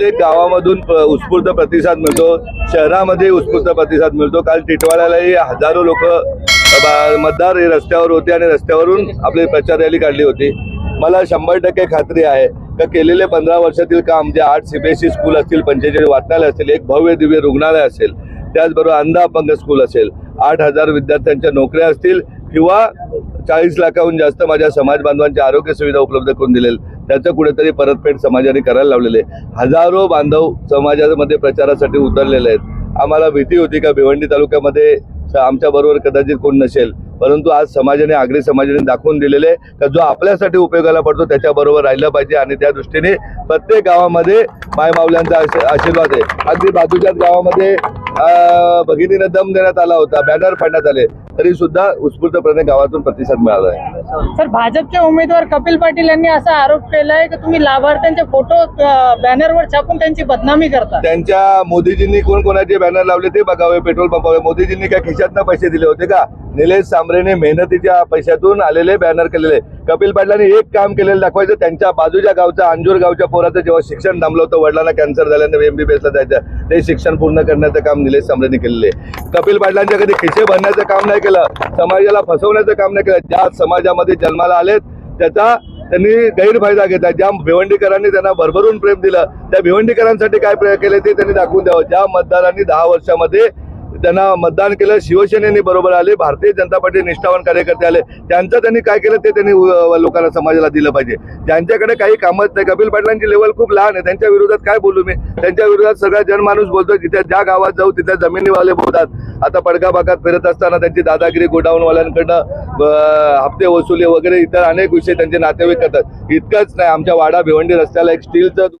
प्रत्येक गावामधून प- उत्स्फूर्त प्रतिसाद मिळतो शहरामध्ये उत्स्फूर्त प्रतिसाद मिळतो. काल टिटवाळ्यालाही हजारो लोक मतदार हे रस्त्यावर होते आणि रस्त्यावरून आपली प्रचार रॅली काढली होती. मला शंभर टक्के खात्री आहे का केलेले पंधरा वर्षातील काम जे आठ सीबीएसई स्कूल असतील पंचेचाळीस वाचनालय असेल एक भव्य दिव्य रुग्णालय असेल त्याचबरोबर अंध अपंग स्कूल असेल आठ हजार विद्यार्थ्यांच्या नोकऱ्या असतील किंवा चाळीस लाखाहून जास्त माझ्या समाज बांधवांच्या आरोग्य सुविधा उपलब्ध करून दिलेल त्याचं कुठेतरी परतफेड समाजाने करायला लावलेले हजारो बांधव समाजामध्ये प्रचारासाठी उतरलेले आहेत. आम्हाला भीती होती का भिवंडी तालुक्यामध्ये? आमच्याबरोबर कदाचित कोण नसेल. परंतु आज समाजाने आगरी समाजाने दाखवून दिलेले का जो आपल्यासाठी उपयोगाला पडतो त्याच्याबरोबर राहिलं पाहिजे आणि त्या दृष्टीने प्रत्येक गावामध्ये मायमावल्यांचा आशीर्वाद आहे. अगदी बाजूच्याच गावामध्ये भगिनीनं दम देण्यात आला होता बॅनर फाडण्यात आले. तरी सुद्धा उत्स्फूर्तपणे गावातून प्रतिसाद मिळाला आहे. सर भाजपचे उमेदवार कपिल पाटील यांनी असा आरोप केलाय की तुम्ही लाभार्थ्यांचे फोटो बॅनरवर छापून त्यांची बदनामी करता. त्यांच्या मोदीजींनी कोण कोणाचे बॅनर लावले ते बघावे पेट्रोल पंपावर मोदीजींनी काय खिशातनं पैसे दिले होते का? निलेश सांबरेने मेहनतीच्या पैशातून आलेले बॅनर केलेले. कपिल पाटलांनी एक काम केलेलं दाखवायचं त्यांच्या बाजूच्या गावच्या अंजूर गावच्या पोराचं जेव्हा शिक्षण थांबलं होतं वडिलांना कॅन्सर झाल्याने एमबीबीएसला जायचं ते शिक्षण पूर्ण करण्याचं काम निलेश सांबरेने केलेले आहे. कपिल पाटलांच्या कधी खिसे भरण्याचं काम नाही केलं समाजाला फसवण्याचं काम नाही केलं ज्या समाजामध्ये जन्माला आलेत त्याचा त्यांनी गैरफायदा घेतला. ज्या भिवंडीकरांनी त्यांना भरभरून प्रेम दिलं त्या भिवंडीकरांसाठी काय प्रयोग केले ते त्यांनी दाखवून द्यावं. ज्या मतदारांनी दहा वर्षामध्ये त्यांना मतदान केलं. शिवसेनेने बरोबर आले. भारतीय जनता पार्टी निष्ठावान कार्यकर्ते आले. त्यांचं त्यांनी काय केलं ते त्यांनी लोकांना समाजाला दिलं पाहिजे. ज्यांच्याकडे काही कामच नाही कपिल पाटलांची लेवल खूप लहान आहे. त्यांच्या विरोधात काय बोलू मी? त्यांच्या विरोधात सगळा जनमाणूस बोलतो जिथे ज्या गावात जाऊ तिथे जमिनीवाले बोलतात. आता पडगा भागात फिरत असताना त्यांची दादागिरी गोडाऊनवाल्यांकडनं हप्ते वसुली वगैरे इतर अनेक विषय त्यांचे नातेवाईक करतात. इतकंच नाही. आमच्या वाडा भिवंडी रस्त्याला एक स्टीलचं